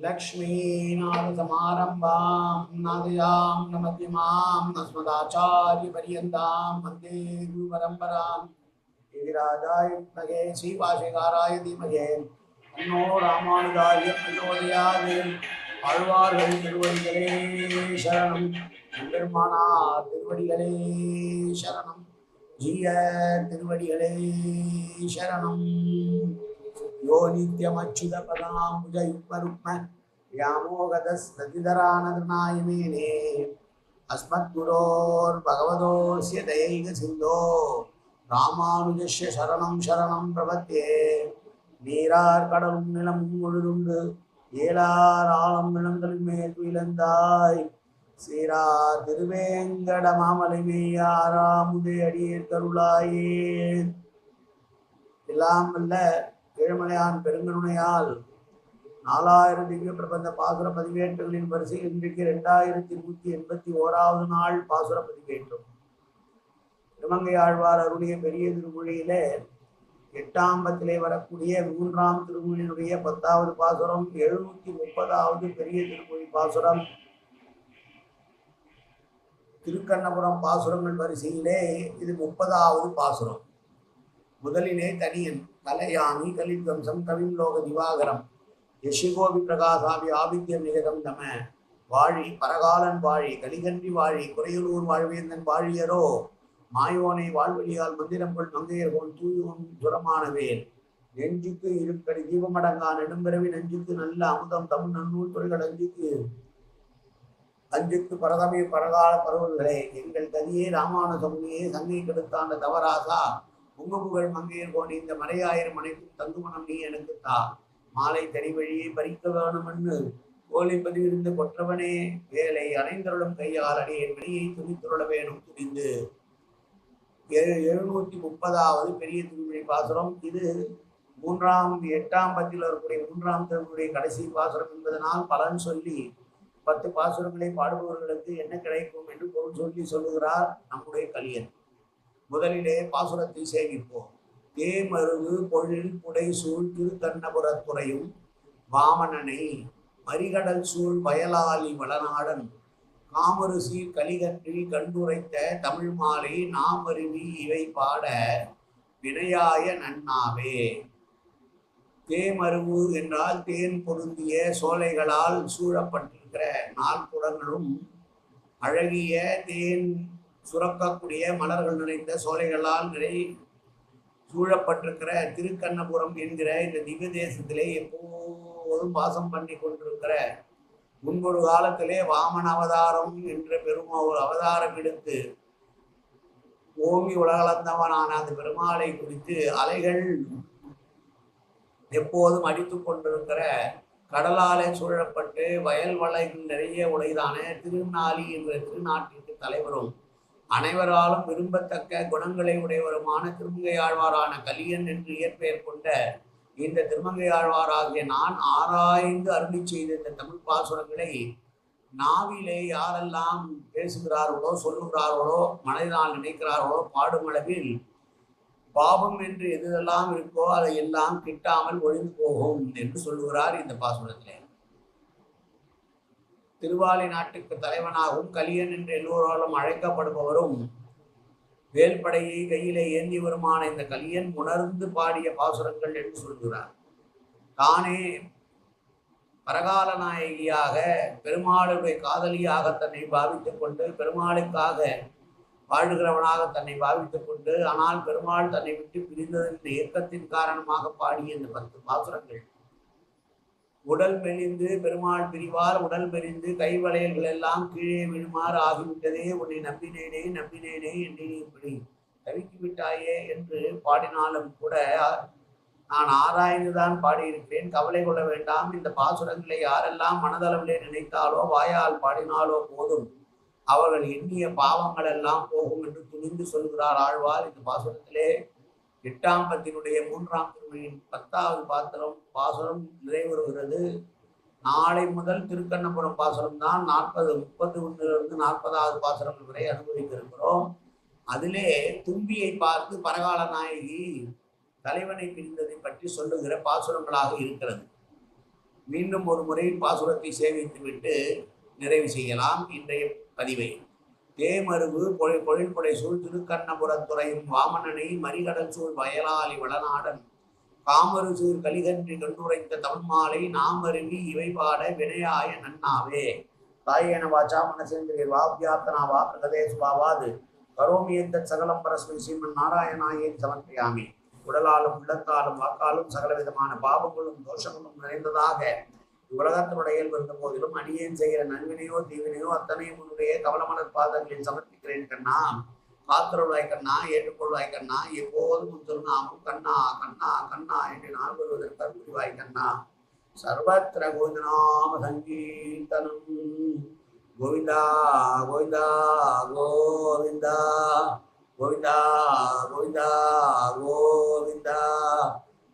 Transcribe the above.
लक्ष्मीनाथसमारम्भां नादयां नमध्यमां अस्मदाचार्यपर्यन्तां वन्दे गुरुपरम्पराम् गिरिराजाय विद्महे श्रीभाषिकाराय धीमहे तन्नो रामानुजाय प्रचोदयात् ஆழ்வார்கள் திருவடிகளே சரணம் பெருமானார் திருவடிகளே சரணம் ஜீய திருவடிகளே சரணம் யோ நித்யமச்சுத பதாம்புஜ யுக்மருக்ம व्यामोगतस्ततिधरानदनायमेने अस्मद्गुरोर्भगवतोऽस्य दयैक सिन्धो ராமானுஜஸ்ய சரணம் சரணம் பிரபத்தே நீரார் கடலும் நிலமும் முழுதுண்டு ஏலார் ஆழம் நிலங்களின் மேல் துயிலந்தாய் சீரா திருவேங்கட மாமலை மேயாராமுதே அடியேற் கருளாயே எல்லாம் வல்ல ஏழுமலையான் பெருங்கருணையால் நாலாயிரம் திவ்ய பிரபந்த பாசுர பதிவேட்டுகளின் வரிசையில் இன்றைக்கு இரண்டாயிரத்தி நூத்தி எண்பத்தி ஓராவது நாள் பாசுர பதிவேற்றம் திருமங்கை ஆழ்வார் அருளிய பெரிய திருமொழியிலே எட்டாம் பத்திலே வரக்கூடிய மூன்றாம் திருமொழியினுடைய பத்தாவது பாசுரம் எழுநூத்தி முப்பதாவது பெரிய திருமொழி பாசுரம். திருக்கண்ணபுரம் பாசுரங்கள் வரிசையிலே இது முப்பதாவது பாசுரம். முதலிலே தனியன் கலையாமி கலித்வம்சம் கவிம்லோக திவாகரம். யசிகோபி பிரகாசாபி ஆபித்யம் நிகதம் தம. வாழி பரகாலன் வாழி கலிகன்றி வாழி குறையலூர் வாழ்வேந்தன் வாழியரோ. மாயோனை வாழ்வழியால் மந்திரங்கள் மங்கையர்கோன் தூயோன் துரமானவேன். நெஞ்சுக்கு இருக்கடி தீபமடங்கா நெடும்பிறவி நெஞ்சுக்கு நல்ல அமுதம் தமிழ் நன்னூல் துறைகள் அஞ்சுக்கு. அஞ்சுக்கு பரதமே பரகால பருவங்களே எங்கள் கதியே ராமானுசமுனியே சங்கை கெடுத்தாண்ட தவராசா. உங்க புகழ் மங்கையர் போன் இந்த மறையாயிரம் அனைத்தும் தங்குமணம் நீ எனக்கு தா மாலை தனி வழியை பறிக்க வேணுமென்னு கோலை பதிவிருந்து கொற்றவனே வேலை அணைந்தருளும் கையால் அடியேன் வெளியை துணித்துருள வேணும் துணிந்து. எழு எழுநூத்தி முப்பதாவது பெரிய திருமொழி பாசுரம். இது மூன்றாம் எட்டாம் பத்தில் வரக்கூடிய மூன்றாம் திருமுறை கடைசி பாசுரம் என்பதனால் பலன் சொல்லி பத்து பாசுரங்களை பாடுபவர்களுக்கு என்ன கிடைக்கும் என்று பொருள் சொல்லி சொல்லுகிறார் நம்முடைய கலியன். முதலிலே பாசுரத்தை சேமிப்போம். தேமருவு பொழில் புடை சூழ் திருக்கண்ணபுரத்துறையும் வாமனனை மறிகடல் சூழ் வயலாளி வளநாடன் காமருசி கலிகன்றி கண்டுரைத்த தமிழ் மாலை நாம் அருவி இவை பாட வினையாய நன்னாவே. தேமருவு என்றால் தேன் பொருந்திய சோலைகளால் சூழப்பட்டிருக்கிற நால்புறங்களும் அழகிய தேன் சுரக்கக்கூடிய மலர்கள் நிறைந்த சோலைகளால் நிறை சூழப்பட்டிருக்கிற திருக்கண்ணபுரம் என்கிற இந்த திவ்ய தேசத்திலே எப்போதும் வாசம் பண்ணி கொண்டிருக்கிற முன்பொரு காலத்திலே வாமன அவதாரம் என்ற பெருமா ஒரு அவதாரம் எடுத்து ஓங்கி உலகளந்தவனான அந்த பெருமாளை குறித்து அலைகள் எப்போதும் அடித்து கொண்டிருக்கிற கடலாலே சூழப்பட்டு வயல் வளைகள் நிறைய உடையதான திருநாளி என்ற திருநாட்டிற்கு தலைவரும் அனைவராலும் விரும்பத்தக்க குணங்களை உடையவருமான திருமங்கையாழ்வாரான கலியன் என்று இயற்பெயர் கொண்ட இந்த திருமங்கையாழ்வாராகிய நான் ஆராய்ந்து அருளி செய்த இந்த தமிழ் பாசுரங்களை நாவிலே யாரெல்லாம் பேசுகிறார்களோ சொல்லுகிறார்களோ மனதினால் நினைக்கிறார்களோ பாடும் அளவில் பாவம் என்று எதுதெல்லாம் இருக்கோ அதை எல்லாம் கிட்டாமல் ஒழிந்து போகும் என்று சொல்லுகிறார் இந்த பாசுரத்திலே. திருவாலி நாட்டுக்கு தலைவனாகவும் கலியன் என்று எல்லோராலும் அழைக்கப்படுபவரும் வேல்படையை கையிலே ஏந்தி வருமான இந்த கலியன் உணர்ந்து பாடிய பாசுரங்கள் என்று சொல்கிறார். தானே பரகால நாயகியாக பெருமாளுடைய காதலியாக தன்னை பாவித்துக் கொண்டு பெருமாளுக்காக வாழ்கிறவனாக தன்னை பாவித்துக் கொண்டு ஆனால் பெருமாள் தன்னை விட்டு பிரிந்ததன் இயக்கத்தின் காரணமாக பாடிய இந்த பத்து பாசுரங்கள். உடல் மெலிந்து பெருமாள் பிரிவார் உடல் மெலிந்து கைவளையல்கள் எல்லாம் கீழே விழுமாறு ஆகிவிட்டதே. உன்னை நம்பினேனே நம்பினேனே என்று நீ இப்படி தவிக்கிவிட்டாயே என்று பாடினாலும் கூட நான் ஆராய்ந்துதான் பாடியிருக்கிறேன் கவலை கொள்ள வேண்டாம். இந்த பாசுரங்களை யாரெல்லாம் மனதளவிலே நினைத்தாலோ வாயால் பாடினாலோ போதும். அவர்கள் எண்ணிய பாவங்கள் எல்லாம் போகும் என்று துணிந்து சொல்கிறார் ஆழ்வார். இந்த பாசுரத்திலே எட்டாம் பத்தினுடைய மூன்றாம் திருமணியின் பத்தாவது பாத்திரம் பாசுரம் நிறைவுறுகிறது நாளை முதல் திருக்கண்ணபுரம் பாசுரம் தான் நாற்பது முப்பத்தி ஒன்றிலிருந்து நாற்பதாவது பாசுரம் வரை அனுபவித்திருக்கிறோம். அதிலே தும்பியை பார்த்து பரகால நாயகி தலைவனை பிரிந்ததை பற்றி சொல்லுகிற பாசுரங்களாக இருக்கிறது. மீண்டும் ஒரு முறை பாசுரத்தை சேவித்துவிட்டு நிறைவு செய்யலாம். இன்றைய பதிவை தேமருவு பொழி பொழில்புடை சூழ் திருக்கண்ணபுரத்துறையும் வாமனனை மறிகடல் சூழ் வயலாளி வளநாடன். காமரு சீர் கலிகன்றி கண்டுரைத்த தமிழ் மாலை நாமருவி இவை பாட வினையாய நன்னாவே. காயேன வாச்சா மனசேந்திரியர் வாபியாத்தனா வா பிரகதே வாவாது கரோமி எந்த சகலம் பரஸ்மை ஸ்ரீமன் நாராயணாயே சமர்ப்பியாமி. உடலாலும் உள்ளத்தாலும் வாக்காலும் சகலவிதமான பாவங்களும் தோஷங்களும் நிறைந்ததாக உலகத்தினுடைய இயல்பு இருந்த போதிலும் அடியேன் செய்கிற நன்வினையோ தீவினையோ அத்தனையும் உன்னுடைய கவலமலர் பாதங்களில் சமர்ப்பிக்கிறேன் கண்ணா. காத்திரவாய் கண்ணா ஏற்றுக்கொள்வாய் கண்ணா. எப்போதும் உன் திருநாமம் கண்ணா கண்ணா கண்ணா என்று நான் வருவதற்கு அருள்வாய் கண்ணா. சர்வத்திர கோவிந்தநாம சங்கீர்த்தனம். கோவிந்தா கோவிந்தா கோவிந்தா. கோவிந்தா கோவிந்தா கோவிந்தா.